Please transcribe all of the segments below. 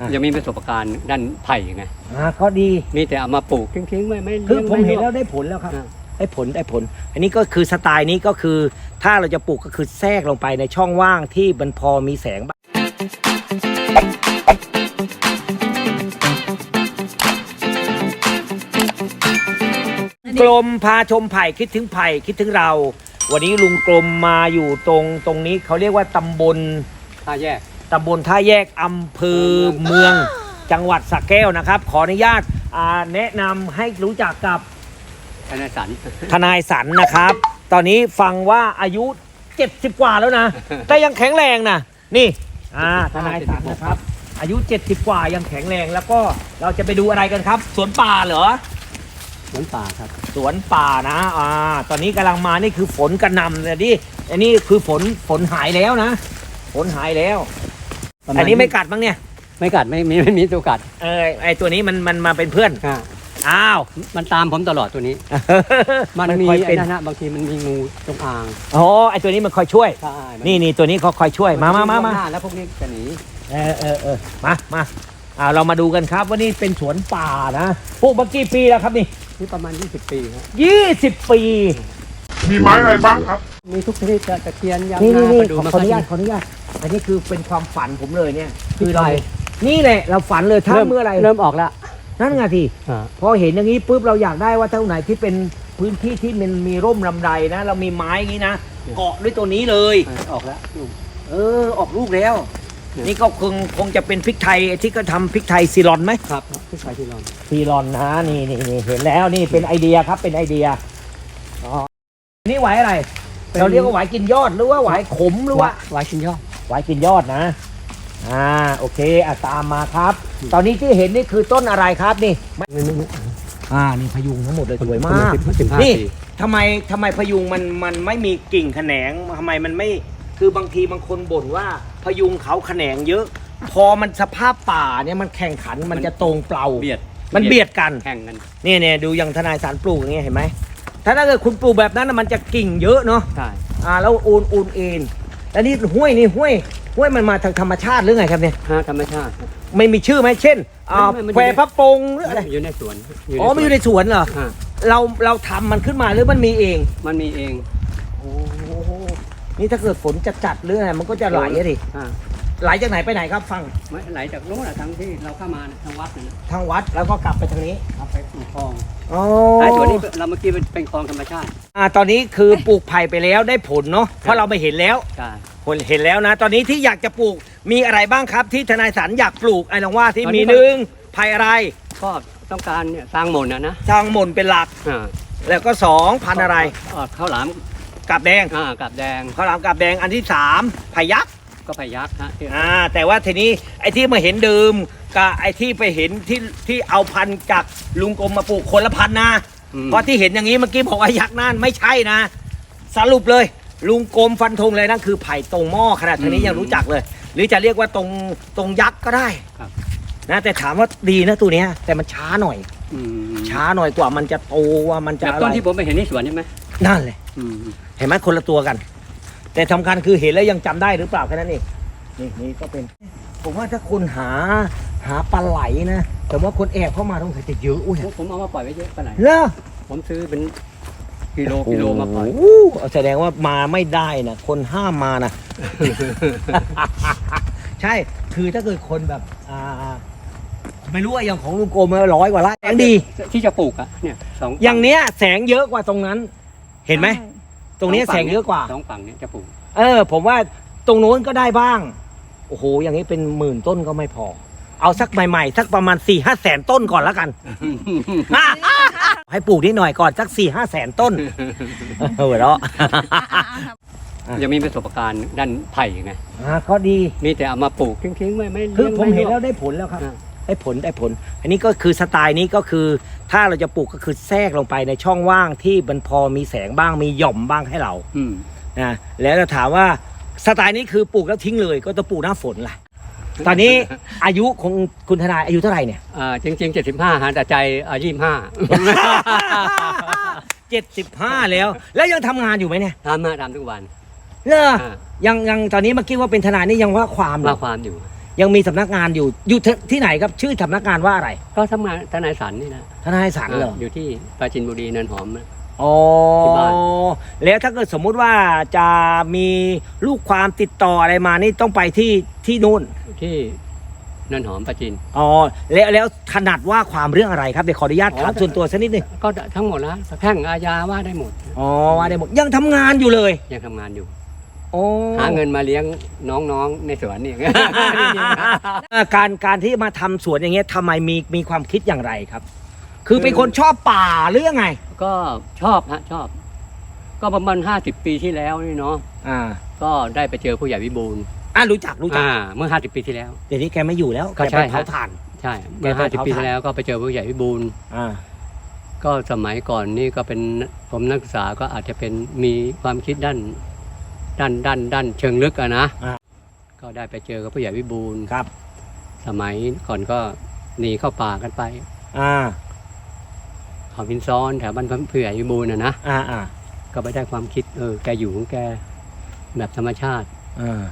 อะ ยังมีประสบการณ์ด้านไผ่ไงอ่าก็ดี มีแต่เอามาปลูกทิ้งๆไม่ไม่คือลี้ยงผมไเห็นแล้วได้ผลแล้วครับ อ่าได้ผลได้ผล อันนี้ก็คือสไตล์นี้ก็คือ ถ้าเราจะปลูกก็คือแทรกลงไปในช่องว่างที่มันพอมีแสงบ้างกลมพาชมไผ่คิดถึงไผ่คิดถึงเรา วันนี้ลุงกลมมาอยู่ตรงตรงนี้เขาเรียกว่าตำบลถ้าแยก ตำบลท่าแยกอำเภอเมืองจังหวัดสระแก้วนะครับ ขออนุญาตอ่าแนะนำให้รู้จักกับ ธนสัน ทนายสันนะครับ ตอนนี้ฟังว่าอายุ 70 กว่าแล้วนะ แต่ยังแข็งแรงนะ นี่ อ่า ทนายสันนะครับ อายุ 70 กว่ายังแข็งแรง แล้วก็เราจะไปดูอะไรกันครับ สวนป่าเหรอ สวนป่าครับ สวนป่านะ อ่า ตอนนี้กำลังมา นี่คือฝนกระหน่ำเลยดิ อันนี้คือฝน ฝนหายแล้วนะ ฝนหายแล้ว ประาณอันนี้ไม่กัดมั้งเนี่ย ไม่กัดไม่ไม่ไม่มีตัวกัดเออไอตัวนี้มันมันมาเป็นเพื่อน อ่าอ้าว มันตามผมตลอดตัวนี้ มันมีคอยไอ้เป็นนั่นนะบางทีมันมีงูจงอางอ๋อไอตัวนี้มันคอยช่วย ใช่มันี่นี่ตัวนี้เขาคอยช่วย มามามามาหน้แล้วพวกนี้จะหนีเออเออเออมามาอ่าเรามาดูกันครับว่านี่เป็นสวนป่านะปลูกมากี่ปีแล้วครับนี่ นี่ประมาณ 20 ปีครับยี่สิบปี มีไม้อะไรบ้างครับ มีทุกชนิดจะตะเคียนยางนี่นี่นานี่ประดูขอมะขออนุญาตขขออนุญาต อันนี้คือเป็นความฝันผมเลยเนี่ย คืคืออเราอะไรนี่แหละเราฝันเลยถ้าเมื่อไหรเริ่มออกแล้วนั่นไงทีอ่าพอเห็นอย่างนี้ปุ๊บเราอยากได้ว่าเท่าไหนที่เป็นพื้นที่ที่มันมีร่มลำไรนะ เรามีไม้อย่างนี้นะเกาะด้วยตัวนี้เลย ออกแล้วลูก เออออกลูกแล้ว เนี่ย นี่ก็คงคงจะเป็นพริกไทยที่ก็ทำพริกไทยซีรอนไหมครับที่ใส่ที่รอนซีรอนนะนี่นี่นี่เห็นแล้วนี่เป็นไอเดียครับเป็นไอเดียอ๋อนี่ไหวอะไร เราเรียกว่าไหวกินยอดหรือว่าไหวขมหรือว่าไว้ชิ้นยอดไหวกินยอดนะ อ่า โอเคอะตามมาครับ ตอนนี้ที่เห็นนี่คือต้นอะไรครับนี่ ไม่ไม่ไม่อ่า นี่พยุงทั้งหมดเลยสวยมาก สิบห้านี่ปี ทำไมทำไมพยุงมันมันไม่มีกิ่งแขนงทำไมมันไม่ คือบางทีบางคนบ่นว่าพยุงเขาแขนงเยอะ พอมันสภาพป่าเนี่ยมันแข่งขันมันจะตรงเปล่า เบียดมันเบียดกัน แข่งกันเนี่ยเนี่ยดูอย่างทนายสารปลูกอย่างเงี้ยเห็นไหม ถ้าถ้าเกิดคุณปลูกแบบนั้นน่ะมันจะกิ่งเยอะเนาะใช่อ่าแล้วอูนอูนเอ็นแล้วนี่ห้วยนี่ห้วยห้วยมันมาทางธรรมชาติหรือไงครับเนี่ยฮะธรรมชาติไม่มีชื่อไหมเช่นอ่าไม่ไม่แควพระปงหรืออะไรอยู่ในสวนอ๋อมันอยู่ในสวนเหรออ่าเราเราทำมันขึ้นมาหรือมันมีเองมันมีเองโอ้โหนี่ถ้าเกิดฝนจัดจัดๆหรืออะไรมันก็จะไหลอะดิอ่า ไหลจากไหนไปไหนครับฟังไม่ไหลจากโน้นอะทางที่เราเข้ามาน่ะทางวัดนะนะทางวัดแล้วก็กลับไปทางนี้เอาไปปลูกคลองอ๋อไอ้สวนนี้เราเมื่อกี้เป็นเป็นคลองธรรมชาติอ่าตอนนี้คือปลูกไผ่ไปแล้วได้ผลเนาะเพราะเราไปเห็นแล้วใช่คนเห็นแล้วนะ ตอนนี้ที่อยากจะปลูกมีอะไรบ้างครับ ที่ทนายสันอยากปลูกไอ้ลองว่าที่มีหนึ่งไผ่อะไรก็ต้องการเนี่ยสร้างหมนนะนะช่างหม่นเป็นหลัก อ่าแล้วก็สองพันธุ์อะไร อ่าข้าวหลามกับแดง อ่ากับแดง ข้าวหลามกับแดงอันที่สามไผ่ยักษ์ ก็ไปยักษ์ฮะที่อ่าแต่ว่าทีนี้ไอ้ที่มาเห็นเดิมกับไอ้ที่ไปเห็นที่ที่เอาพันธุ์จากลุงกรมมาปลูกคนละพันธุ์นะอืมเพราะที่เห็นอย่างนี้เมื่อกี้บอกว่ายักษ์นั่นไม่ใช่นะ สรุปเลย ลุงกรมฟันธงเลยนั่นคือไผ่ตรงหม้อขนาดทางนี้ยังรู้จักเลย หรือจะเรียกว่าตรงตรงยักษ์ก็ได้ครับนะแต่ถามว่าดีนะตัวเนี้ย แต่มันช้าหน่อยอืมช้าหน่อยกว่ามันจะโตว่ามันจะแบบอะไรต้นที่ผมไปเห็นในสวนใช่ไหมนั่นเลยอืมเห็นไหมคนละตัวกัน แต่สำคัญคือเห็นแล้วยังจำได้หรือเปล่าแค่นั้นเองนี่นี่ก็เป็น ผมว่าถ้าคนหาหาปลาไหลนะแต่ว่าคนแอบเข้ามาต้องใส่จะเยอะอุ้ยผมผมเอามาปล่อยไว้เยอะไปไหนเลอผมซื้อเป็นกิโลกิโลมาปล่อยโอ้โหแสดงว่ามาไม่ได้นะคนห้ามมานะใช่คือถ้าเกิดคนแบบอ่าไม่รู้อะอย่างของลุงโกมร้อยกว่าไร่แสงดีที่จะปลูกอะเนี่ยสองอย่างเนี้ยแสงเยอะกว่าตรงนั้น เห็นไหม ตรงเนี้ยแสงเยอะกว่า สองฝั่งเนี่ยจะปลูกเออ ผมว่าตรงโน้นก็ได้บ้าง โอ้โห อย่างนี้เป็นหมื่นต้นก็ไม่พอ เอาสักใหม่ๆ สักประมาณ4ี่ห้าแสนต้นก่อนแล้วกัน ให้ปลูกนิดหน่อยก่อนสัก4ี่ห้าแสนต้นเออแล้วยังมีประสบการณ์ด้านไผ่ไงอ่าก็ดี มีแต่เอามาปลูกทิ้งๆไม่ไม่คือลี้ยงผมเห็นไแล้วได้ผลแล้วครับ อ่า ได้ผลได้ผล อันนี้ก็คือสไตล์นี้ก็คือ ถ้าเราจะปลูกก็คือแทรกลงไปในช่องว่างที่มันพอมีแสงบ้างมีหย่อมบ้างให้เราอืมนะแล้วจะถามว่าสไตล์นี้คือปลูกแล้วทิ้งเลย ก็จะปลูกหน้าฝนล่ะ ตอนนี้อายุของคุณทนายอายุเท่าไหร่เนี่ย อ่าจริงๆเจ็ดสิบห้าฮะแต่ใจอ่ายี่สิบห้าเจ็ดสิบห้าแล้ว แล้วยังทำงานอยู่ไหมเนี่ยทำมาทำทุกวันเลออ่ายังยังตอนนี้เมื่อกี้ว่าเป็นทนายนี่ยังว่าความเหรว่าอความอยู่ ยังมีสำนักงานอยู่อยู่ที่ที่ไหนครับชื่อสำนักงานว่าอะไร ก็ทำงานทนายสันนี่นะทนายสันเหรออยู่ที่ปราจินบุรีเนินหอมนะ อ๋อที่บ้าน แล้วถ้าเกิดสมมุติว่าจะมีลูกความติดต่ออะไรมานี่ต้องไปที่ที่นู่นที่เนินหอมปราจินอ๋อแล้วแล้วถนัดว่าความเรื่องอะไรครับเดี๋ยวขออนุญาตอ๋อถามส่วนตัวสักนิดหนึงก็ทั้งหมดแล้วแพ่งอาญาว่าได้หมด อ๋อว่าได้หมดยังทำงานอยู่เลย ยังทำงานอยู่ โอ้หาเงินมาเลี้ยงน้องๆในสวนนี่เอ่อการการที่มาทำสวนอย่างเงี้ยทำไมมีมีความคิดอย่างไรครับ คือเป็นคนชอบป่าหรือยังไง ก็ชอบฮะชอบ ก็ประมาณห้าสิบปีที่แล้วนี่เนาะอ่าก็ได้ไปเจอผู้ใหญ่วิบูลย์อ่ารู้จักรู้จักอ่าเมื่อห้าสิบปีที่แล้ว เดี๋ยวนี้แกไม่อยู่แล้วก็แกใช่ไปเผาฮะถ่าน ใช่เมื่อแกห้าไปสิบเผาปีถ่านที่แล้วก็ไปเจอผู้ใหญ่วิบูลย์อ่าก็สมัยก่อนนี่ก็เป็นผมนักศึกษาก็อาจจะเป็นมีความคิดด้าน ด้านด้านด้านเชิงลึกอะนะอ่า ก็ได้ไปเจอกับผู้ใหญ่วิบูลย์ครับ สมัยก่อนก็หนีเข้าป่ากันไปอ่า เขาพินซ้อนแถวบ้านผู้ใหญ่วิบูลย์นะนะอ่าอ่าก็ไปได้ความคิดเออแกอยู่ของแกแบบธรรมชาติ อ่า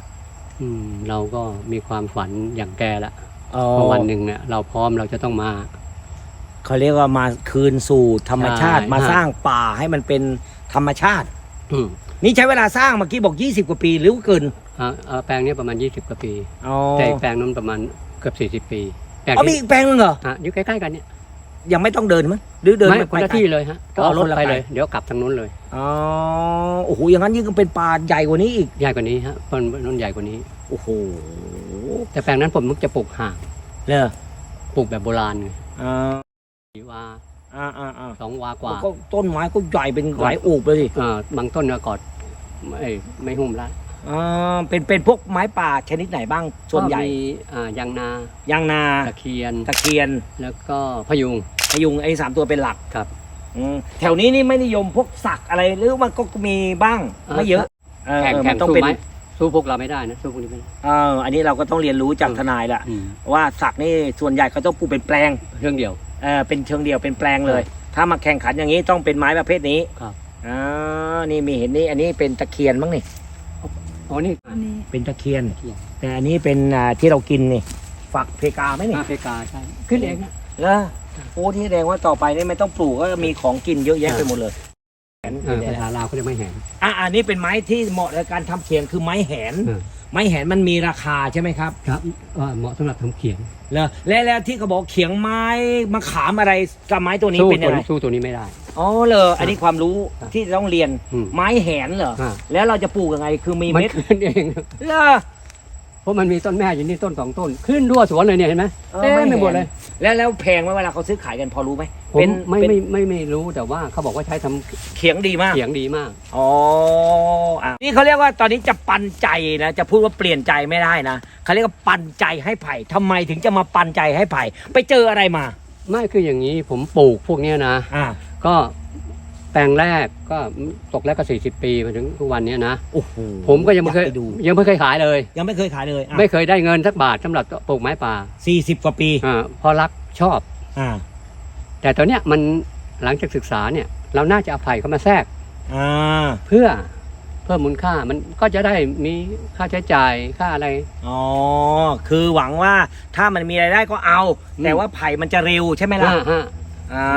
อืมเราก็มีความฝันอย่างแกละอ๋อพอวันหนึ่งเนี่ยเราพร้อมเราจะต้องมา เขาเรียกว่ามาคืนสู่ธรรมชาติใช่ มาฮะสร้างป่าให้มันเป็นธรรมชาติ อืม นี่ใช้เวลาสร้างเมื่อกี้บอก 20 กว่าปีหรือว่าเกินอ่าอ่าแปลงนี้ประมาณ 20 กว่าปี อ๋อแต่อีกแปลงนั้นประมาณเกือบ40 ปีแปลงอ๋อมีที่อีกแปลงนึงเหรอ อะอยู่ใกล้ๆกันเนี่ยยังไม่ต้องเดินมั้ยหรือเดินไม่ไปคนละไกล ที่เลยฮะก็เอารถคนละไปไกลเลยเดี๋ยวกลับทางนู้นเลยอ๋อโอ้โหอย่างนั้นยิ่งเป็นป่าใหญ่กว่านี้อีกใหญ่กว่านี้ฮะต้นต้นใหญ่กว่านี้ โอ้โหแต่แปลงนั้นผมมักจะปลูกห่างเลยปลูกแบบโบราณไงอ่าสี่วา อ่าอ่าอ่าสองวากว่าก็ต้นไม้ก็ใหญ่เป็นหลายอูบเลยสิอ่าบางต้นก็กอดไม่ไม่หุ้มละอ่าเป็นเป็นพวกไม้ป่าชนิดไหนบ้างส่วนใหญ่ก็มีอ่ายางนายางนาตะเคียนตะเคียนแล้วก็พยุงพยุงไอ้สามตัวเป็นหลักครับอืมแถวนี้นี่ไม่นิยมพวกสักอะไรหรือมันก็มีบ้างอ่าไม่เยอะเออแข่งเออแข่มังนต้องสู้เป็นไหมสู้พวกเราไม่ได้นะสู้พวกนี้ไม่ได้เอออันนี้เราก็ต้องเรียนรู้จากอืมทนายแหละอืมว่าสักนี่ส่วนใหญ่เขาต้องปลูกเป็นแปลงเรื่องเดียว เออเป็นเชิงเดียวเป็นแปลงเลย ถ้ามาแข่งขันอย่างนี้ต้องเป็นไม้ประเภทนี้ครับอ่านี่มีเห็นนี่อันนี้เป็นตะเคียนมั้งนี่อ๋อนี่อันนี้เป็นตะเคียนตะเคียนแต่อันนี้เป็นอ่าที่เรากินนี่ฝักเพกาไหมนี่อาเฟริกาใช่ขึ้นเองนะแล้วโอ้ที่แสดงว่าต่อไปนี่ไม่ต้องปลูกก็มีของกินเยอะแยะอ่าไปหมดเลยแหนเออภาษาลาวเขาจะไม่แหงอะอันนี้เป็นไม้ที่เหมาะในการทำเขียงคือไม้แหน เออ ไม้แหนมันมีราคาใช่ไหมครับครับเอ่อเหมาะสำหรับทำเขียงแล้วและแล้วที่เขาบอกเขียงไม้มะขามอะไรกับไม้ตัวนี้สู้เป็นตัยัวงไงนี้สู้ตัวนี้ไม่ได้ อ๋อเลยอันนี้ความรู้ครับที่ต้องเรียนอืมไม้แหนเหรออ่า แล้วเราจะปลูกยังไงคือมีมันเม็ด ขึ้นเอง เหรอเพ ราะมันมีต้นแม่อยู่นี่ต้นสองต้น ขึ้นรั่วสวนเลยเนี่ยเห็นไหมเออเต็มไม่ไปเห็นหมดเลย แล้วแล้วแพงไหมเวลาเขาซื้อขายกันพอรู้ไหมผมเป็นไม่เป็นไม่ไม่ไม่รู้แต่ว่าเขาบอกว่าใช้ทำเขียงดีมากเขียงดีมาก อ๋ออะนี่เขาเรียกว่าตอนนี้จะปันใจนะจะพูดว่าเปลี่ยนใจไม่ได้นะเขาเรียกว่าปันใจให้ไผ่ทำไมถึงจะมาปันใจให้ไผ่ ไปเจออะไรมา ไม่คืออย่างนี้ผมปลูกพวกเนี้ยนะ อ่า ก็ แปลงแรกก็ตกแรกก็สี่สิบปีมาถึงทุกวันเนี้ยนะ โอ้โหผมก็ยังไม่เคยอากปดู ยังไม่เคยขายเลย ยังไม่เคยขายเลยอะไม่เคยได้เงินสักบาทสำหรับปลูกไม้ป่าสี่สิบกว่าปีอ่าเพอรักชอบ อ่าแต่ตอนเนี้ยมันหลังจากศึกษาเนี่ย เราน่าจะเอาไผ่เข้ามาแทรก อ่าเพื่อเพิ่มมูลค่ามันก็จะได้มีค่าใช้จ่ายค่าอะไร อ๋อคือหวังว่าถ้ามันมีรายได้ก็เอา อืม แต่ว่าไผ่มันจะเร็วใช่ไหมล่ะห้าห้า อ่า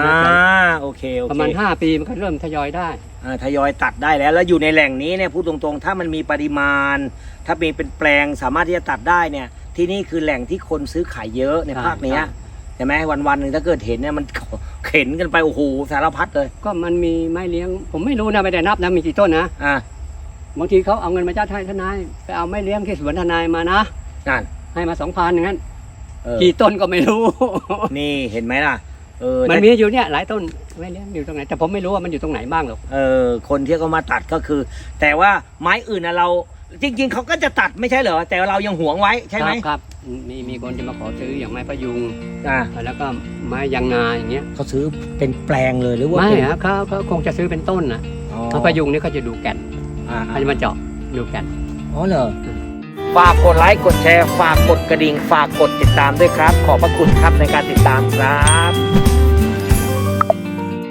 โอเคโอเคประมาณ 5 ปีมันก็เริ่มทยอยได้อ่าทยอยตัดได้แล้ว แล้วอยู่ในแหล่งนี้เนี่ยพูดตรงๆ ถ้ามันมีปริมาณ ถ้ามีเป็นแปลงสามารถที่จะตัดได้เนี่ย ที่นี่คือแหล่งที่คนซื้อขายเยอะในใช่ภาคเนี้ยใช่ใช่ไหมวันวันๆหนึ่งถ้าเกิดเห็นเนี่ยมันเข็นกันไปโอ้โหสารพัดเลย ก็มันมีไม้เลี้ยง ผมไม่รู้นะไม่ได้นับนะมีกี่ต้นนะอ่าบางทีเขาเอาเงินมาจ้างททนายไปเอาไม้เลี้ยงที่สวนทนายมานะนั่นให้มาสองพันอย่างนั้นเออกี่ต้นก็ไม่รู้ นี่เห็นไหมล่ะ เออมันแต่มีอยู่เนี่ยหลายต้นไม้เลี้ยงอยู่ตรงไหนแต่ผมไม่รู้ว่ามันอยู่ตรงไหนบ้างหรอกเออคนที่เขามาตัดก็คือ แต่ว่าไม้อื่นนะเราจริง ๆเขาก็จะตัดไม่ใช่เหรอแต่เรายังหวงไว้ใช่ไหมครับครับมีมีคนจะมาขอซื้ออย่างไม้พยุงอ่าแล้วก็ไม้ยางนาอย่างเงี้ยเขาซื้อเป็นแปลงเลยหรือว่าไม่เป็นครับเขาเขาคงจะซื้อเป็นต้นนะอ๋อเพราะพยุงนี่เขาจะดูแก่นอ่าเขาจะมาเจาะดูแก่นอ๋อเหรอฝากกดไลค์กดแชร์ ฝากกดกระดิ่ง ฝากกดติดตามด้วยครับ ขอบพระคุณครับในการติดตามครับ